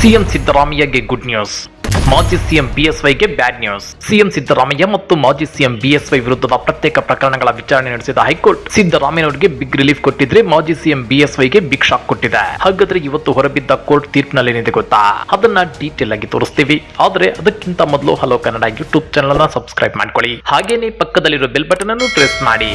CM ಸಿದ್ದರಾಮಯ್ಯಗೆ good news ಮಾಜಿ CM ಬಿಎಸ್ವೈಗೆ ಬ್ಯಾಡ್ ನ್ಯೂಸ್ ಸಿಎಂ ಸಿದ್ದರಾಮಯ್ಯ ಮತ್ತು ಮಾಜಿ ಸಿಎಂ ಬಿಎಸ್ವೈ ವಿರುದ್ಧದ ಪ್ರತ್ಯೇಕ ಪ್ರಕರಣಗಳ ವಿಚಾರಣೆ ನಡೆಸಿದ ಹೈಕೋರ್ಟ್ ಸಿದ್ದರಾಮಯ್ಯನವರಿಗೆ ಬಿಗ್ ರಿಲೀಫ್ ಕೊಟ್ಟಿದ್ರೆ ಮಾಜಿ ಸಿಎಂ ಬಿಎಸ್ವೈಗೆ ಬಿಗ್ ಶಾಕ್ ಕೊಟ್ಟಿದೆ. ಹಾಗಾದ್ರೆ ಇವತ್ತು ಹೊರಬಿದ್ದ ಕೋರ್ಟ್ ತೀರ್ಪಿನಲ್ಲಿ ಏನಿದೆ ಗೊತ್ತಾ? ಅದನ್ನ ಡೀಟೇಲ್ ಆಗಿ ತೋರಿಸ್ತೀವಿ. ಆದ್ರೆ ಅದಕ್ಕಿಂತ ಮೊದಲು hello Kannada YouTube channel subscribe ಮಾಡ್ಕೊಳ್ಳಿ. ಹಾಗೇನೆ ಪಕ್ಕದಲ್ಲಿರೋ ಬೆಲ್ ಬಟನ್ ಅನ್ನು ಪ್ರೆಸ್ ಮಾಡಿ.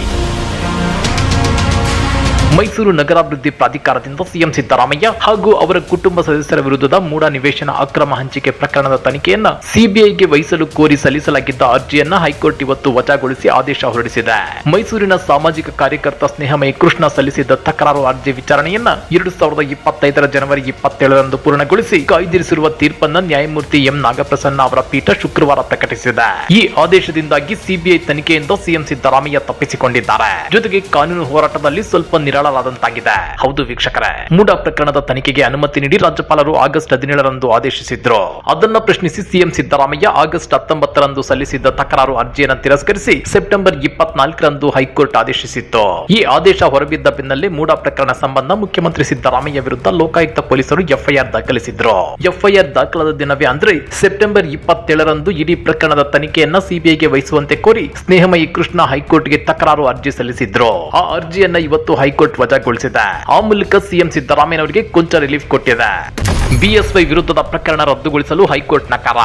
ಮೈಸೂರು ನಗರಾಭಿವೃದ್ಧಿ ಪ್ರಾಧಿಕಾರದಿಂದ ಸಿಎಂ ಸಿದ್ದರಾಮಯ್ಯ ಹಾಗೂ ಅವರ ಕುಟುಂಬ ಸದಸ್ಯರ ವಿರುದ್ಧದ ಮೂಡ ನಿವೇಶನ ಅಕ್ರಮ ಹಂಚಿಕೆ ಪ್ರಕರಣದ ತನಿಖೆಯನ್ನ ಸಿಬಿಐಗೆ ವಹಿಸಲು ಕೋರಿ ಸಲ್ಲಿಸಲಾಗಿದ್ದ ಅರ್ಜಿಯನ್ನ ಹೈಕೋರ್ಟ್ ಇವತ್ತು ವಜಾಗೊಳಿಸಿ ಆದೇಶ ಹೊರಡಿಸಿದೆ. ಮೈಸೂರಿನ ಸಾಮಾಜಿಕ ಕಾರ್ಯಕರ್ತ ಸ್ನೇಹಮಯ ಕೃಷ್ಣ ಸಲ್ಲಿಸಿದ್ದ ತಕರಾರು ಅರ್ಜಿ ವಿಚಾರಣೆಯನ್ನ ಎರಡು ಸಾವಿರದ ಇಪ್ಪತ್ತೈದರ ಜನವರಿ ಇಪ್ಪತ್ತೇಳರಂದು ಪೂರ್ಣಗೊಳಿಸಿ ಕಾಯ್ದಿರಿಸಿರುವ ತೀರ್ಪನ್ನ ನ್ಯಾಯಮೂರ್ತಿ ಎಂ ನಾಗಪ್ರಸನ್ನ ಅವರ ಪೀಠ ಶುಕ್ರವಾರ ಪ್ರಕಟಿಸಿದೆ. ಈ ಆದೇಶದಿಂದಾಗಿ ಸಿಬಿಐ ತನಿಖೆಯಿಂದ ಸಿಎಂ ಸಿದ್ದರಾಮಯ್ಯ ತಪ್ಪಿಸಿಕೊಂಡಿದ್ದಾರೆ. ಜೊತೆಗೆ ಕಾನೂನು ಹೋರಾಟದಲ್ಲಿ ಸ್ವಲ್ಪ ನಿರಾಳರಾದಂತಾಗಿದೆ ಹೌದು ವೀಕ್ಷಕರೇ ಮೂಡ ಪ್ರಕರಣದ ತನಿಖೆಗೆ ಅನುಮತಿ ನೀಡಿ ರಾಜ್ಯಪಾಲರು ಆಗಸ್ಟ್ ಹದಿನೇಳರಂದು ಆದೇಶಿಸಿದ್ರು. ಅದನ್ನ ಪ್ರಶ್ನಿಸಿ ಸಿಎಂ ಸಿದ್ದರಾಮಯ್ಯ ಆಗಸ್ಟ್ ಹತ್ತೊಂಬತ್ತರಂದು ಸಲ್ಲಿಸಿದ್ದ ತಕರಾರು ಅರ್ಜಿಯನ್ನು ತಿರಸ್ಕರಿಸಿ ಸೆಪ್ಟೆಂಬರ್ ಇಪ್ಪತ್ನಾಲ್ಕರಂದು ಹೈಕೋರ್ಟ್ ಆದೇಶಿಸಿತ್ತು. ಈ ಆದೇಶ ಹೊರಬಿದ್ದ ಬೆನ್ನಲ್ಲೇ ಮೂಡ ಪ್ರಕರಣ ಸಂಬಂಧ ಮುಖ್ಯಮಂತ್ರಿ ಸಿದ್ದರಾಮಯ್ಯ ವಿರುದ್ಧ ಲೋಕಾಯುಕ್ತ ಪೊಲೀಸರು ಎಫ್ಐಆರ್ ದಾಖಲಿಸಿದ್ರು. ಎಫ್ಐಆರ್ ದಾಖಲಾದ ದಿನವೇ ಅಂದ್ರೆ ಸೆಪ್ಟೆಂಬರ್ ಇಪ್ಪತ್ತೇಳರಂದು ಇಡೀ ಪ್ರಕರಣದ ತನಿಖೆಯನ್ನ ಸಿಬಿಐಗೆ ವಹಿಸುವಂತೆ ಕೋರಿ ಸ್ನೇಹಮಯಿ ಕೃಷ್ಣ ಹೈಕೋರ್ಟ್ಗೆ ತಕರಾರು ಅರ್ಜಿ ಸಲ್ಲಿಸಿದ್ರು. ಆ ಅರ್ಜಿಯನ್ನ ಇವತ್ತು ಹೈಕೋರ್ಟ್ ವಜಾಗೊಳಿಸಿದೆ ಆ ಮೂಲಕ ಸಿಎಂ ಸಿದ್ದರಾಮಯ್ಯನವರಿಗೆ ಕೊಂಚ ರಿಲೀಫ್ ಕೊಟ್ಟಿದೆ. ಬಿಎಸ್ವೈ ವಿರುದ್ಧದ ಪ್ರಕರಣ ರದ್ದುಗೊಳಿಸಲು ಹೈಕೋರ್ಟ್ ನಕಾರ.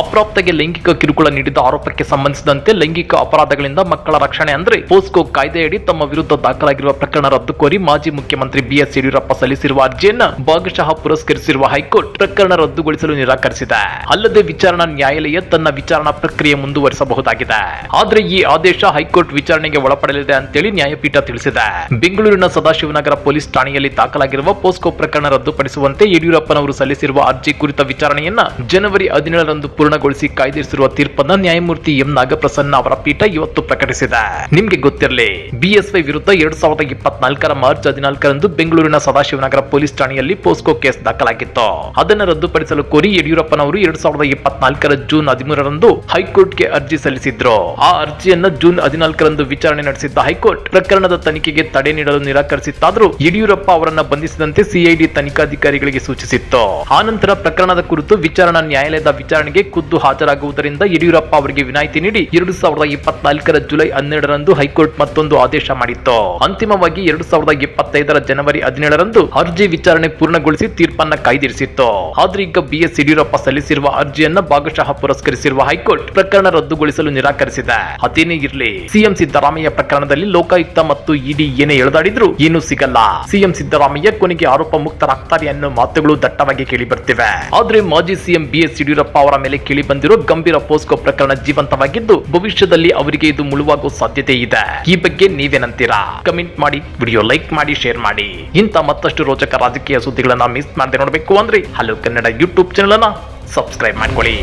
ಅಪ್ರಾಪ್ತಗೆ ಲೈಂಗಿಕ ಕಿರುಕುಳ ನೀಡಿದ ಆರೋಪಕ್ಕೆ ಸಂಬಂಧಿಸಿದಂತೆ ಲೈಂಗಿಕ ಅಪರಾಧಗಳಿಂದ ಮಕ್ಕಳ ರಕ್ಷಣೆ ಅಂದ್ರೆ ಪೋಸ್ಕೋ ಕಾಯ್ದೆಯಡಿ ತಮ್ಮ ವಿರುದ್ಧ ದಾಖಲಾಗಿರುವ ಪ್ರಕರಣ ರದ್ದು ಕೋರಿ ಮಾಜಿ ಮುಖ್ಯಮಂತ್ರಿ ಬಿಎಸ್ ಯಡಿಯೂರಪ್ಪ ಸಲ್ಲಿಸಿರುವ ಅರ್ಜಿಯನ್ನ ಭಾಗಶಃ ಪುರಸ್ಕರಿಸಿರುವ ಹೈಕೋರ್ಟ್ ಪ್ರಕರಣ ರದ್ದುಗೊಳಿಸಲು ನಿರಾಕರಿಸಿದೆ. ಅಲ್ಲದೆ ವಿಚಾರಣಾ ನ್ಯಾಯಾಲಯ ತನ್ನ ವಿಚಾರಣಾ ಪ್ರಕ್ರಿಯೆ ಮುಂದುವರಿಸಬಹುದಾಗಿದೆ. ಆದ್ರೆ ಈ ಆದೇಶ ಹೈಕೋರ್ಟ್ ವಿಚಾರಣೆಗೆ ಒಳಪಡಲಿದೆ ಅಂತೇಳಿ ನ್ಯಾಯಪೀಠ ತಿಳಿಸಿದೆ. ಬೆಂಗಳೂರಿನ ಸದಾಶಿವನಗರ ಪೊಲೀಸ್ ಠಾಣೆಯಲ್ಲಿ ದಾಖಲಾಗಿರುವ ಪೋಸ್ಕೋ ಪ್ರಕರಣ ರದ್ದುಪಡಿಸುವಂತೆ ಯಡಿಯೂರಪ್ಪನವರು ಸಲ್ಲಿಸಿರುವ ಅರ್ಜಿ ಕುರಿತ ವಿಚಾರಣೆಯನ್ನ ಜನವರಿ ಹದಿನೇಳರಂದು ಪೂರ್ಣಗೊಳಿಸಿ ಕಾಯ್ದಿರಿಸಿರುವ ತೀರ್ಪನ್ನ ನ್ಯಾಯಮೂರ್ತಿ ಎಂ ನಾಗಪ್ರಸನ್ನ ಅವರ ಪೀಠ ಇವತ್ತು ಪ್ರಕಟಿಸಿದೆ. ನಿಮ್ಗೆ ಗೊತ್ತಿರಲಿ, ಬಿಎಸ್ವೈ ವಿರುದ್ಧ ಎರಡ್ ಸಾವಿರದ ಇಪ್ಪತ್ನಾಲ್ಕರ ಮಾರ್ಚ್ ಹದಿನಾಲ್ಕರಂದು ಬೆಂಗಳೂರಿನ ಸದಾಶಿವನಗರ ಪೊಲೀಸ್ ಠಾಣೆಯಲ್ಲಿ ಪೋಸ್ಕೋ ಕೇಸ್ ದಾಖಲಾಗಿತ್ತು. ಅದನ್ನು ರದ್ದುಪಡಿಸಲು ಕೋರಿ ಯಡಿಯೂರಪ್ಪನವರು ಎರಡ್ ಸಾವಿರದ ಇಪ್ಪತ್ನಾಲ್ಕರ ಜೂನ್ ಹದಿಮೂರರಂದು ಹೈಕೋರ್ಟ್ಗೆ ಅರ್ಜಿ ಸಲ್ಲಿಸಿದ್ರು. ಆ ಅರ್ಜಿಯನ್ನ ಜೂನ್ ಹದಿನಾಲ್ಕರಂದು ವಿಚಾರಣೆ ನಡೆಸಿದ್ದ ಹೈಕೋರ್ಟ್ ಪ್ರಕರಣದ ತನಿಖೆಗೆ ತಡೆ ನೀಡಲು ನಿರಾಕರಿಸಿತ್ತಾದರೂ ಯಡಿಯೂರಪ್ಪ ಅವರನ್ನ ಬಂಧಿಸಿದಂತೆ ಸಿಐಡಿ ತನಿಖಾಧಿಕಾರಿಗಳಿಗೆ ಸೂಚಿಸಿತ್ತು. ಆನಂತರ ಪ್ರಕರಣದ ಕುರಿತು ವಿಚಾರಣಾ ನ್ಯಾಯಾಲಯದ ವಿಚಾರಣೆಗೆ ಖುದ್ದು ಹಾಜರಾಗುವುದರಿಂದ ಯಡಿಯೂರಪ್ಪ ಅವರಿಗೆ ವಿನಾಯಿತಿ ನೀಡಿ ಎರಡು ಸಾವಿರದ ಇಪ್ಪತ್ನಾಲ್ಕರ ಜುಲೈ ಹನ್ನೆರಡರಂದು ಹೈಕೋರ್ಟ್ ಮತ್ತೊಂದು ಆದೇಶ ಮಾಡಿತ್ತು. ಅಂತಿಮವಾಗಿ ಎರಡು ಸಾವಿರದ ಇಪ್ಪತ್ತೈದರ ಜನವರಿ ಹದಿನೇಳರಂದು ಅರ್ಜಿ ವಿಚಾರಣೆ ಪೂರ್ಣಗೊಳಿಸಿ ತೀರ್ಪನ್ನ ಕಾಯ್ದಿರಿಸಿತ್ತು. ಆದ್ರೆ ಈಗ ಬಿಎಸ್ ಯಡಿಯೂರಪ್ಪ ಸಲ್ಲಿಸಿರುವ ಅರ್ಜಿಯನ್ನ ಭಾಗಶಃ ಪುರಸ್ಕರಿಸಿರುವ ಹೈಕೋರ್ಟ್ ಪ್ರಕರಣ ರದ್ದುಗೊಳಿಸಲು ನಿರಾಕರಿಸಿದೆ. ಅದೇನೇ ಇರಲಿ, ಸಿಎಂ ಸಿದ್ದರಾಮಯ್ಯ ಪ್ರಕರಣದಲ್ಲಿ ಲೋಕಾಯುಕ್ತ ಮತ್ತು ಇಡಿ ಏನೇ ಎಳೆದಾಡಿದ್ರು ಏನೂ ಸಿಗಲ್ಲ. ಸಿಎಂ ಸಿದ್ದರಾಮಯ್ಯ ಕೊನೆಗೆ ಆರೋಪ ಮುಕ್ತರಾಗ್ತಾರೆ ಅನ್ನೋ ಮಾತುಗಳು ದಟ್ಟವಾಗಿ ಕೇಳಿ ಬರ್ತಿವೆ ಆದ್ರೆ ಮಾಜಿ ಸಿಎಂ ಬಿಎಸ್ ಯಡಿಯೂರಪ್ಪ ಅವರ ಮೇಲೆ ಕೇಳಿ ಬಂದಿರೋ ಗಂಭೀರ ಪೋಸ್ಕೋ ಪ್ರಕರಣ ಜೀವಂತವಾಗಿದ್ದು ಭವಿಷ್ಯದಲ್ಲಿ ಅವರಿಗೆ ಇದು ಮುಳುವಾಗುವ ಸಾಧ್ಯತೆ ಇದೆ. ಈ ಬಗ್ಗೆ ನೀವೇನಂತೀರಾ? ಕಮೆಂಟ್ ಮಾಡಿ, ವಿಡಿಯೋ ಲೈಕ್ ಮಾಡಿ, ಶೇರ್ ಮಾಡಿ. ಇಂಥ ಮತ್ತಷ್ಟು ರೋಚಕ ರಾಜಕೀಯ ಸುದ್ದಿಗಳನ್ನ ಮಿಸ್ ಮಾಡದೆ ನೋಡಬೇಕು ಅಂದ್ರೆ ಹಲೋ ಕನ್ನಡ ಯೂಟ್ಯೂಬ್ ಚಾನಲ್ ಅನ್ನ ಸಬ್ಸ್ಕ್ರೈಬ್ ಮಾಡ್ಕೊಳ್ಳಿ.